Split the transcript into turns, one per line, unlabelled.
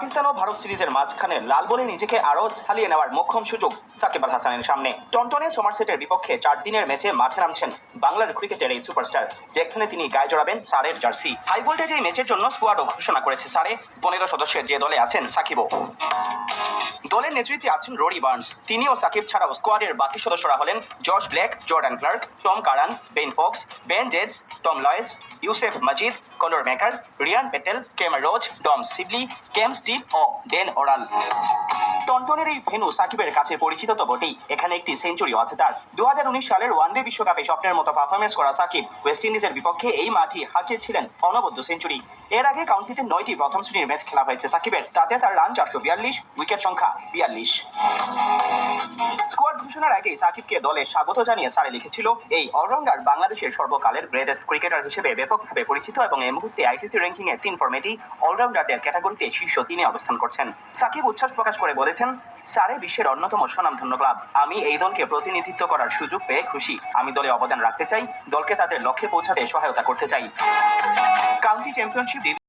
পাকিস্তান ও ভারত সিরিজের মাঝখানে লাল বলে নিজেকে আরও ছালিয়ে নেওয়ার মোক্ষম সুযোগ সাকিব আল হাসানের সামনে। টনটনে সমারসেটের বিপক্ষে চার দিনের ম্যাচে মাঠে নামছেন বাংলার ক্রিকেটের এই সুপারস্টার, যেখানে তিনি গায়ে জড়াবেন সারের জার্সি। হাই ভোল্টেজ এই ম্যাচের জন্য স্কোয়াডও ঘোষণা করেছে সারে। পনেরো সদস্যের যে দলে আছেন সাকিবও। দলের নেতৃত্বে আছেন রোরি বার্নস। তিনি ও সাকিব ছাড়াও স্কোয়াডের বাকি সদস্যরা হলেন George Black Jordan Clarke, Tom Curran, Ben Foakes, Ben Geddes, Tom Lawes, Yousef Majid, Conor McKerr, Ryan Patel Kemar Roach, Dom Sibley, Cam Steve ও ডেন ওরাল। টনটনের এই ভেনু সাকিবের কাছে পরিচিত তো বটেই। এখানে একটি সেঞ্চুরিও আছে তার। দু হাজার উনিশ সালের ওয়ানডে বিশ্বকাপে স্বপ্নের মতো পারফরমেন্স করা সাকিব ওয়েস্ট ইন্ডিজের বিপক্ষে এই মাঠে হাঁকিয়েছিলেন অনবদ্য সেঞ্চুরি। এর আগে কাউন্টিতে নয়টি প্রথম শ্রেণির ম্যাচ খেলা হয়েছে সাকিবের। তাতে তার রান চারশো বিয়াল্লিশ, উইকেট সংখ্যা বিয়াল্লিশ। ঘোষণার আগেই সাকিবকে দলে স্বাগত জানিয়ে সারে লিখেছিল, এই অলরাউন্ডার বাংলাদেশের সর্বকালের গ্রেটেস্ট ক্রিকেটার হিসেবে ব্যাপকভাবে পরিচিত এবং এই মুহূর্তে আইসিসি র্যাঙ্কিং এ তিন ফর্মেটেই অলরাউন্ডারদের ক্যাটাগরিতে শীর্ষ তিনে অবস্থান করছেন। সাকিব উচ্ছ্বাস প্রকাশ করে বলেছেন, সারে বিশ্বের অন্যতম স্বনামধন্য ক্লাব। আমি এই দলকে প্রতিনিধিত্ব করার সুযোগ পেয়ে খুশি। আমি দলে অবদান রাখতে চাই, দলকে তাদের লক্ষ্যে পৌঁছাতে সহায়তা করতে চাই। County championship